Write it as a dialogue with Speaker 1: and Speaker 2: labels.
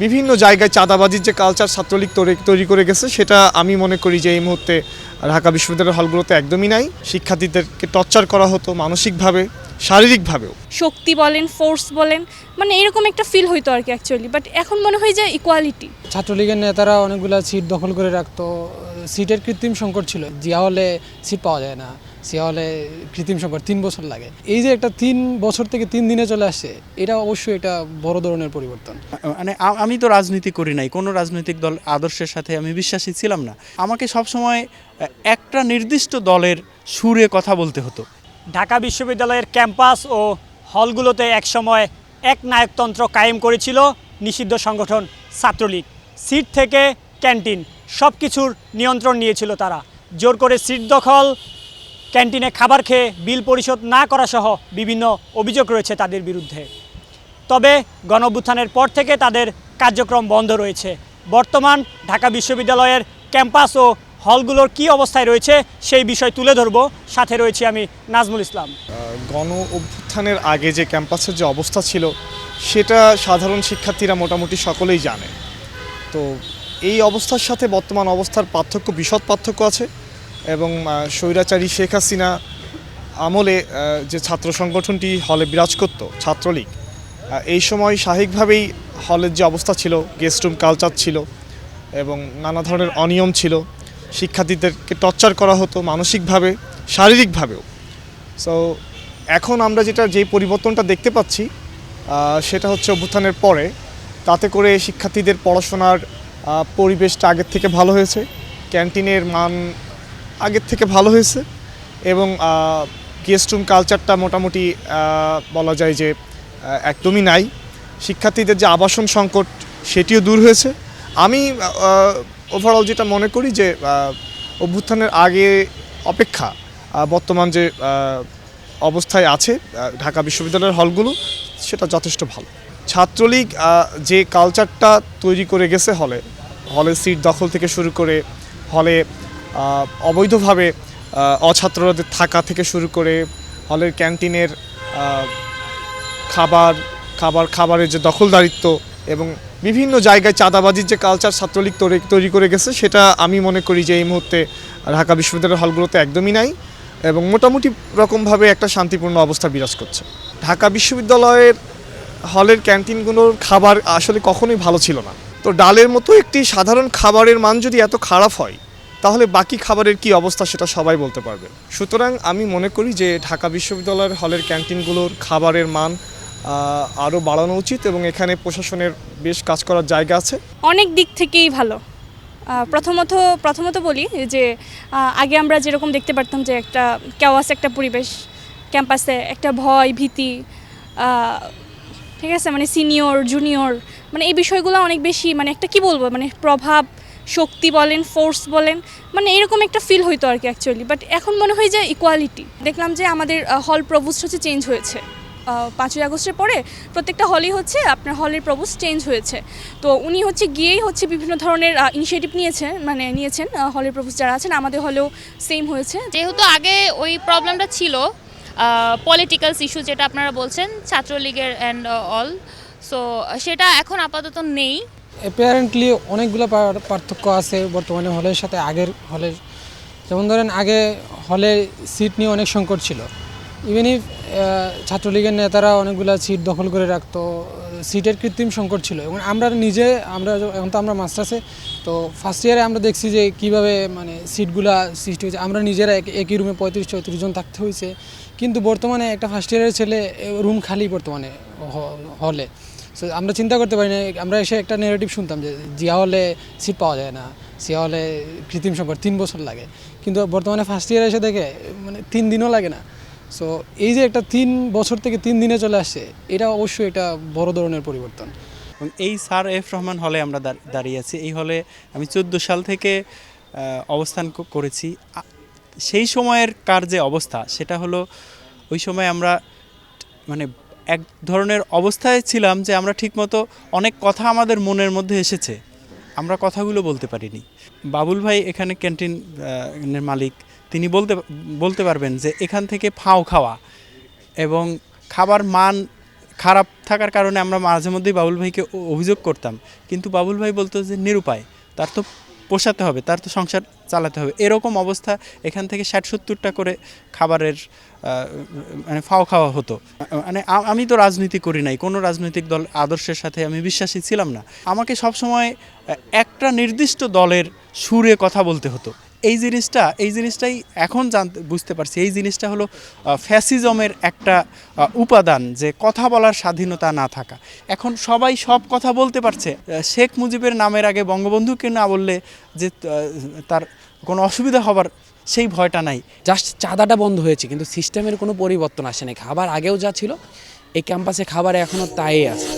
Speaker 1: বিভিন্ন জায়গায় চাঁদাবাজির যে কালচার ছাত্রলীগ তৈরি- তৈরি করে গেছে সেটা আমি মনে করি যে এই মুহূর্তে ঢাকা বিশ্ববিদ্যালয়ের হলগুলোতে একদমই নাই। শিক্ষার্থীদেরকে টর্চার করা হতো মানসিকভাবে শারীরিকভাবেও।
Speaker 2: শক্তি বলেন ফোর্স বলেন মানে এরকম একটা ফিল হইতো আর কি অ্যাকচুয়ালি বাট এখন মনে হয় যে ইকুয়ালিটি
Speaker 3: ছাত্রলীগের নেতারা অনেকগুলো সিট দখল করে রাখতো সিটের কৃত্রিম সংকট ছিল জিয়া হলে সিট পাওয়া যায় না সিয়া হলে কৃত্রিম সংকট তিন বছর লাগে। এই যে একটা তিন বছর থেকে তিন দিনে চলে আসছে এটা অবশ্যই এটা বড় ধরনের পরিবর্তন।
Speaker 4: মানে আমি তো রাজনীতি করি নাই কোনো রাজনৈতিক দল আদর্শের সাথে আমি বিশ্বাসী ছিলাম না। আমাকে সবসময় একটা নির্দিষ্ট দলের সুরে কথা বলতে হতো।
Speaker 5: ঢাকা বিশ্ববিদ্যালয়ের ক্যাম্পাস ও হলগুলোতে একসময় এক নায়কতন্ত্র কায়েম করেছিল নিষিদ্ধ সংগঠন ছাত্রলীগ। সিট থেকে ক্যান্টিন সব কিছুর নিয়ন্ত্রণ নিয়েছিল তারা। জোর করে সিট দখল, ক্যান্টিনে খাবার খেয়ে বিল পরিশোধ না করা সহ বিভিন্ন অভিযোগ রয়েছে তাদের বিরুদ্ধে। তবে গণঅভ্যুত্থানের পর থেকে তাদের কার্যক্রম বন্ধ রয়েছে। বর্তমান ঢাকা বিশ্ববিদ্যালয়ের ক্যাম্পাস ও হলগুলোর কী অবস্থায় রয়েছে সেই বিষয় তুলে ধরব। সাথে রয়েছে আমি নাজমুল ইসলাম।
Speaker 1: গণ অভ্যুত্থানের আগে যে ক্যাম্পাসের যে অবস্থা ছিল, সেটা সাধারণ শিক্ষার্থীরা মোটামুটি সকলেই জানে। তো এই অবস্থার সাথে বর্তমান অবস্থার পার্থক্য, বিশদ পার্থক্য আছে এবং স্বৈরাচারী শেখ হাসিনা আমলে যে ছাত্র সংগঠনটি হলে বিরাজ করত, ছাত্রলীগ এই সময় স্বাভাবিকভাবেই হলের যে অবস্থা ছিল, গেস্ট রুম কালচার ছিল এবং নানা ধরনের অনিয়ম ছিল, শিক্ষার্থীদেরকে টর্চার করা হতো মানসিকভাবে, শারীরিকভাবেও। সো এখন আমরা যেটা যে পরিবর্তনটা দেখতে পাচ্ছি সেটা হচ্ছে অভ্যুত্থানের পরে, তাতে করে শিক্ষার্থীদের পড়াশোনার পরিবেশটা আগের থেকে ভালো হয়েছে, ক্যান্টিনের মান আগের থেকে ভালো হয়েছে এবং গেস্ট রুম কালচারটা মোটামুটি বলা যায় যে একদমই নাই। শিক্ষার্থীদের যে আবাসন সংকট, সেটিও দূর হয়েছে। আমি ওভারঅল যেটা মনে করি যে অভ্যুত্থানের আগে অপেক্ষা বর্তমান যে অবস্থায় আছে ঢাকা বিশ্ববিদ্যালয়ের হলগুলো, সেটা যথেষ্ট ভালো। ছাত্রলীগ যে কালচারটা তৈরি করে গেছে হলে হলের সিট দখল থেকে শুরু করে হলে অবৈধভাবে আহ, অছাত্রদের থাকা থেকে শুরু করে হলের ক্যান্টিনের খাবার খাবার খাবারের যে দখলদারিত্ব এবং বিভিন্ন জায়গায় চাঁদাবাজির যে কালচার ছাত্রলীগ তৈরি- তৈরি করে গেছে সেটা আমি মনে করি যে এই মুহূর্তে ঢাকা বিশ্ববিদ্যালয়ের হলগুলোতে একদমই নাই এবং মোটামুটি রকমভাবে একটা শান্তিপূর্ণ অবস্থা বিরাজ করছে। ঢাকা বিশ্ববিদ্যালয়ের হলের ক্যান্টিনগুলোর খাবার আসলে কখনোই ভালো ছিল না। তো ডালের মতো একটি সাধারণ খাবারের মান যদি এত খারাপ হয়, তাহলে বাকি খাবারের কি অবস্থা সেটা সবাই বলতে পারবে। সুতরাং আমি মনে করি যে ঢাকা বিশ্ববিদ্যালয়ের হলের ক্যান্টিনগুলোর খাবারের মান আরও বাড়ানো উচিত এবং এখানে প্রশাসনের বেশ কাজ করার জায়গা আছে।
Speaker 2: অনেক দিক থেকেই ভালো। প্রথমত প্রথমত বলি যে আগে আমরা যেরকম দেখতে পারতাম যে একটা কেওয়াস একটা পরিবেশ ক্যাম্পাসে একটা ভয়, ভীতি ঠিক আছে? মানে সিনিয়র জুনিয়র মানে এই বিষয়গুলো অনেক বেশি মানে একটা কি বলব? মানে প্রভাব, শক্তি বলেন ফোর্স বলেন মানে এরকম একটা ফিল হইতো আর কি অ্যাকচুয়ালি বাট এখন মনে হয় যে ইকোয়ালিটি দেখলাম যে আমাদের হল প্রভুস্ট হচ্ছে চেঞ্জ হয়েছে। পাঁচই আগস্টের পরে প্রত্যেকটা হলই হচ্ছে, আপনার হলের প্রভুস চেঞ্জ হয়েছে। তো উনি হচ্ছে গিয়েই হচ্ছে বিভিন্ন ধরনের ইনিশিয়েটিভ নিয়েছেন মানে নিয়েছেন হলের প্রভুস যারা আছেন, আমাদের হলেও সেম হয়েছে।
Speaker 6: যেহেতু আগে ওই প্রবলেমটা ছিল পলিটিক্যালস ইস্যু যেটা আপনারা বলছেন, ছাত্রলীগের অ্যান্ড অল সো সেটা এখন আপাতত নেই।
Speaker 3: অ্যাপারেন্টলি অনেকগুলো পার- পার্থক্য আছে বর্তমানে হলের সাথে, আগের হলের। যেমন ধরেন, আগে হলে সিট নিয়ে অনেক সংকট ছিল। ইভেন ইফ ছাত্রলীগের নেতারা অনেকগুলো সিট দখল করে রাখতো সিটের কৃত্রিম সংকট ছিল এবং আমরা নিজে, আমরা এখন তো আমরা মাস্টার্সে, তো ফার্স্ট ইয়ারে আমরা দেখছি যে কীভাবে মানে সিটগুলা সৃষ্টি হয়েছে। আমরা নিজেরা এক- একই রুমে পঁয়ত্রিশ, চৌত্রিশ জন থাকতে হয়েছে। কিন্তু বর্তমানে একটা ফার্স্ট ইয়ারের ছেলে রুম খালি বর্তমানে হলে। সো আমরা চিন্তা করতে পারি না, আমরা এসে একটা নেগেটিভ শুনতাম যে জিয়া হলে সিট পাওয়া যায় না, সিয়া হলে কৃত্রিম সংকট, তিন বছর লাগে। কিন্তু বর্তমানে ফার্স্ট ইয়ারে এসে দেখে মানে তিন দিনও লাগে না। সো এই যে একটা তিন বছর থেকে তিন দিনে চলে আসছে এটা অবশ্যই এটা বড় ধরনের পরিবর্তন।
Speaker 4: এবং এই স্যার এফ রহমান হলে আমরা দাঁড়- দাঁড়িয়ে আছি। এই হলে আমি চোদ্দ সাল থেকে অবস্থান করেছি। সেই সময়ের কার যে অবস্থা সেটা হলো ওই সময় আমরা মানে এক ধরনের অবস্থায় ছিলাম যে আমরা ঠিকমতো অনেক কথা আমাদের মনের মধ্যে এসেছে। আমরা কথাগুলো বলতে পারিনি। বাবুল ভাই এখানে ক্যান্টিন আহ, এর মালিক। তিনি বলতে বলতে পারবেন যে এখান থেকে ফাও খাওয়া এবং খাবার মান খারাপ থাকার কারণে আমরা মাঝে মধ্যেই বাবুল ভাইকে অভিযোগ করতাম। কিন্তু বাবুল ভাই বলতো যে নিরুপায়, তার তো পোষাতে হবে, তার তো সংসার চালাতে হবে। এরকম অবস্থা এখান থেকে ষাট সত্তরটা করে খাবারের মানে ফাও খাওয়া হতো। মানে আমি তো রাজনীতি করি নাই, কোনো রাজনৈতিক দল আদর্শের সাথে আমি বিশ্বাসী ছিলাম না। আমাকে সবসময় একটা নির্দিষ্ট দলের সুরে কথা বলতে হতো। এই জিনিসটা, এই জিনিসটাই এখন জানতে, বুঝতে পারছি। এই জিনিসটা হলো ফ্যাসিজমের একটা উপাদান যে কথা বলার স্বাধীনতা না থাকা। এখন সবাই সব কথা বলতে পারছে। শেখ মুজিবের নামের আগে বঙ্গবন্ধুকে না বললে যে তার কোনো অসুবিধা হবার সেই ভয়টা নাই।
Speaker 7: জাস্ট চাঁদাটা বন্ধ হয়েছে, কিন্তু সিস্টেমের কোনো পরিবর্তন আসেনি। খাবার আগেও যা ছিল, এই ক্যাম্পাসে খাবার এখনও তাই আছে।